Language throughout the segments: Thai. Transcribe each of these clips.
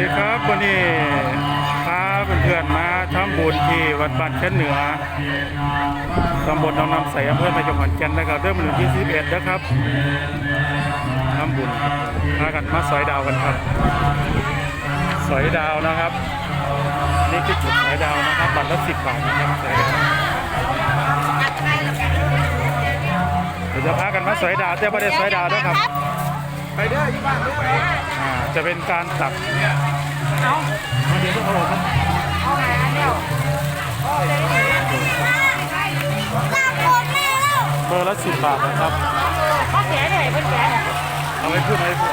ดีครับวันนี้พาเพื่อนๆมาทำบุญที่วัดบ้านแค่นเหนือตำบลหนองน้ำใสอำเภอแม่จังหวัดแก่นนะครับเริ่มวันที่11นะครับทำบุญพากันมาสอยดาวกันครับ สอยดาวนะครับ นี่คือจุดสอยดาวนะครับบัตรละสิบบาทนะครับสอยดาวเดี๋ยวจะพากันมาสอยดาวแต่ประเด็นสอยดาวด้วยครับไปเด้อยี่บ้านเด้ออ่าจะเป็นการตัก เอามาเดี๋ยวต้องเอาครับเอาหาเนี่ยเบอร์ละสิบบาทนะครับเขาแก่ไหนเพิ่นแก่เอาไว้พูดไว้พูด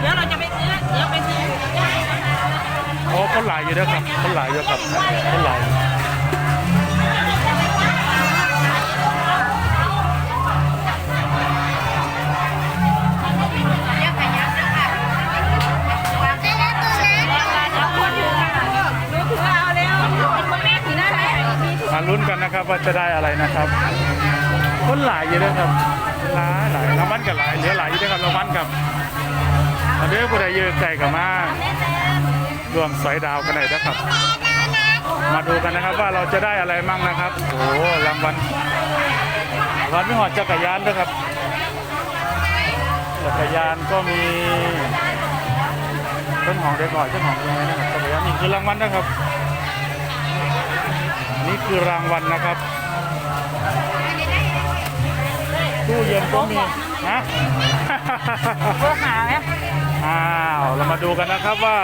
เดี๋ยวเราจะไปซื้อเดี๋ยวไปซื้อโอ้คนหลายอยู่นะครับคนหลายอยู่ครับคนหลาย นะครับว่าจะได้อะไรนะครับ คนหลายอยู่นะครับหลายหลายรางวัลกับหลายเหลือหลายอยู่นะครับรางวัลกับเอาเด้ผู้ใดยืนใจกับมารวมสอยดาวกันหน่อยนะครับ มาดูกันนะครับว่าเราจะได้อะไรมั่งนะครับโอ้รางวัลรางวัลไม่หอดจักรยานด้วยครับจักรยานก็มีต้นหอมเด็กหน่อยต้นหอมยังไงนะครับจักรยานนี่คือรางวัลนะครับ นี่คือรางวัลนะครับ ตู้เย็นก็มีนะเบอร์หาไหมอ้าวเรามาดูกันนะครับว่า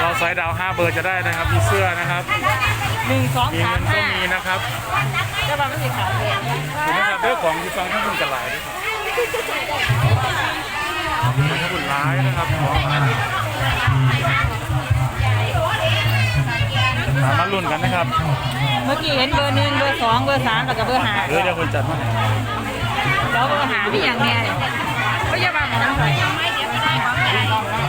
เราใส่ดาว 5 เบอร์จะได้นะครับมีเสื้อนะครับหนึ่งสองมีสาเงิมนก็ห้ามีนะครับจะมาไม่สิขาดเลยถูกไหมครับเรื่องของที่ฟังท่านคุณกระหลายด้วยครับท่านคุณร้ายนะครับของ มามาลุ้นกันนะครับเมื่อกี้เห็นเบอร์หนึ่งเบอร์สองเบอร์สามแล้วก็เบอร์หาเดี๋ยวเดี๋ยวคุณจัดมาให้แล้วเบอร์หาพี่อย่างเนี้ยเนี่ยก็จะมาหมอนใส่ยังไม่เดี๋ยวไม่ได้ของใจสองสาม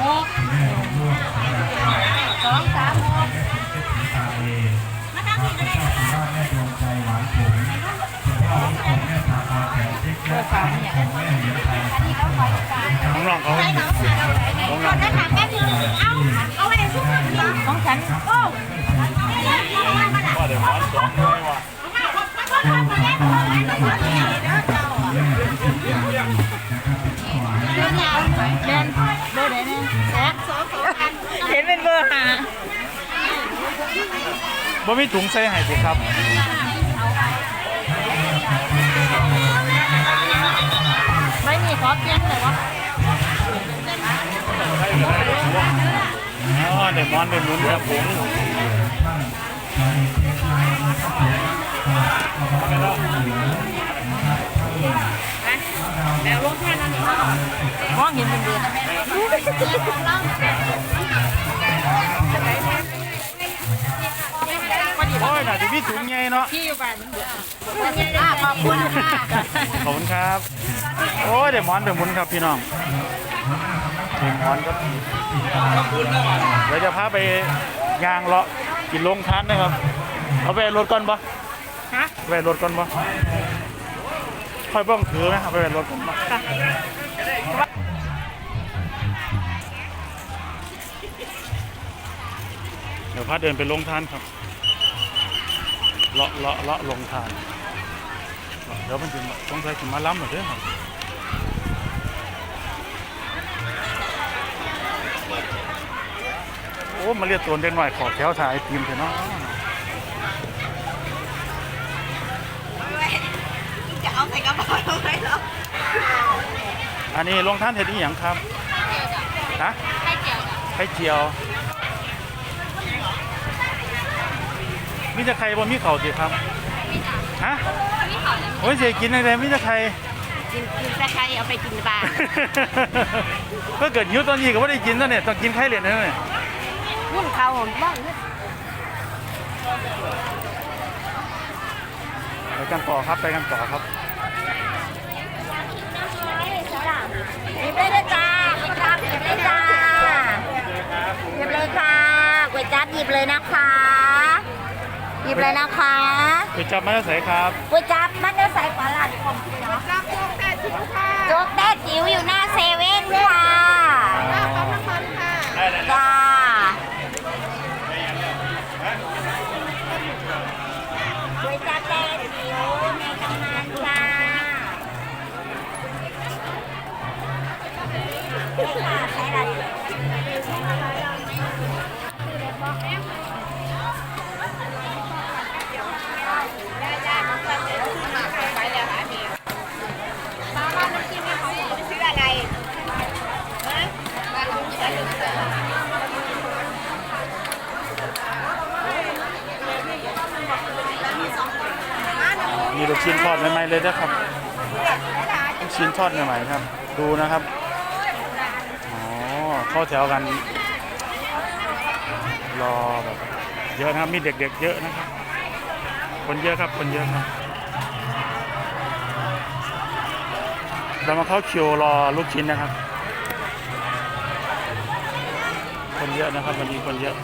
หกสองสามหกเบอร์สามเนี่ย ของน้องเขาของน้องของฉันโอ้ว่าเดี๋ยวร้อนสองเลยว่ะเล่นเบอร์ไหนเนี่ยแอ๊ะเห็นเป็นเบอร์หาบ่มีถุงใส่ให้สิครับ อเปลี่ยนเลยวะอ๋อเดี๋ยวมอนเดี๋ยวหมุนครับผมแล้วลงแค่นั้นมองเห็นเป็นเบอร์ ยน่ะที่พี่ถุงไงเนาะ ที่อยู่บ้านมันเบอร์ขอบคุณค่ะขอบคุณครับ โอ้ยเดี๋ยวมอนเดี๋ยวหมุนครับพี่น้องเดี๋ยวมอนครับเดี๋ยวจะพาไปยางเลาะกินลงทานนะครับ เอาไปรถก่อนปะฮะไปรถก่อนปะค่อยบ้องถือไหมเอาไปรถก่อนปะเดี๋ยวพาเดินไปลงทานครับ เลาะเลาะเลาะลงทานเดี๋ยวมันถึงต้องใช้ถึงมาล้ำหน่อยเด้อครับโอ้มาเรียกตัวเด็กหน่อยขอแถวถ่ายไอติมเถอะเนาะจะเอาใส่กระเป๋าทำไมเหรออันนี้ลงท่านเห็ดอีหยังครับฮะไข่เจียว มีแต่ไข่บ่มีเข่าสิครับฮะโอ้ยเสียกินอะไรมีแต่ไข่กินกินแต่ใครเอาไปกินบ้านก็เกิดหิวตอนนี้ก็ไม่ได้กินตอนเนี่ยต้องกินไข่เหรียญนั่นเลยหุ้นเขาผมบ้างไปกันต่อครับไปกันต่อครับไม่ได้จ้าไม่ได้จ้าหยิบเลยนะคะ หยิบเลยนะคะไปจับมาใส่ครับก๋วยจับมันจะใส่ปลาหลาดของคุณเนาะรับพวกแต่จิ๋วค่ะ โจ๊กแต้จิ๋วอยู่หน้าเซเว่นค่ะ หม่ๆเลยนะครับลูกชิ้นทอดใหม่ๆครับ ดูนะครับอ๋อเข้าแถวกัน รอแบบเยอะนะครับมีเด็กๆเยอะนะครับคนเยอะครับคนเยอะครับเรามาเข้าคิวรอลูกชิ้นนะครับ คนเยอะนะครับวันนี้คนเยอะ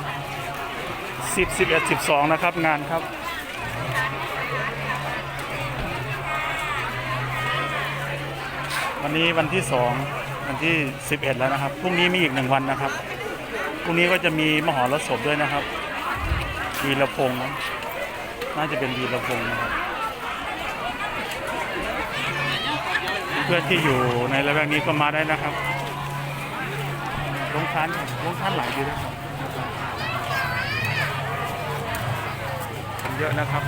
10 11 12 นะครับงานครับ วันนี้วันที่สองวันที่ 11 แล้วนะครับพรุ่งนี้มีอีกหนึ่งวันนะครับพรุ่งนี้ก็จะมีมหรสพด้วยนะครับวีรพงษ์น่าจะเป็นวีรพงษ์นะครับ เพื่อนที่อยู่ในระแวกนี้ก็มาได้นะครับลงทานลงทานหลายอยู่นะครับคนเยอะนะครับ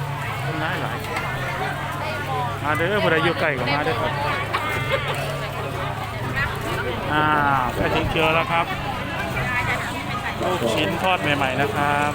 คนร้ายหลายมาเด้อผู้ใดอยู่ใกล้ก็มาเด้อครับ อ่าไปถึงเจอแล้วครับลูกชิ้นทอดใหม่ ๆ นะครับ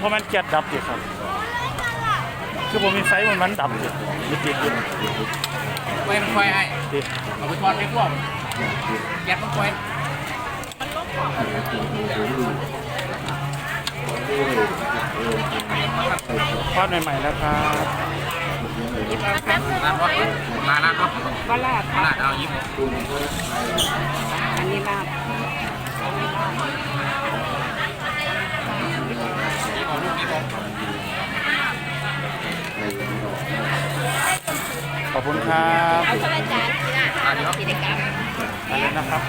เพราะมันแก๊สดับอยู่ครับ คือผมมีไฟมันมันดับอยู่มีติดอยู่ไฟมันไฟไอ้ติดเอาไปทอดไปพวกแก๊สมันไฟทอดใหม่ๆนะครับน้ำรถมาน้ำรถก็ลาดมาลาดเอายิ้มอันนี้ลาด ขอบคุณครับเอาคนละจานที่น่ะอะเดี๋ยวกิจกรรมมาเลยนะครับ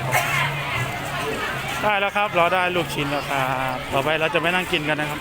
ได้แล้วครับเราได้ลูกชิ้นแล้วครับต่อไปเราจะไม่นั่งกินกันนะครับ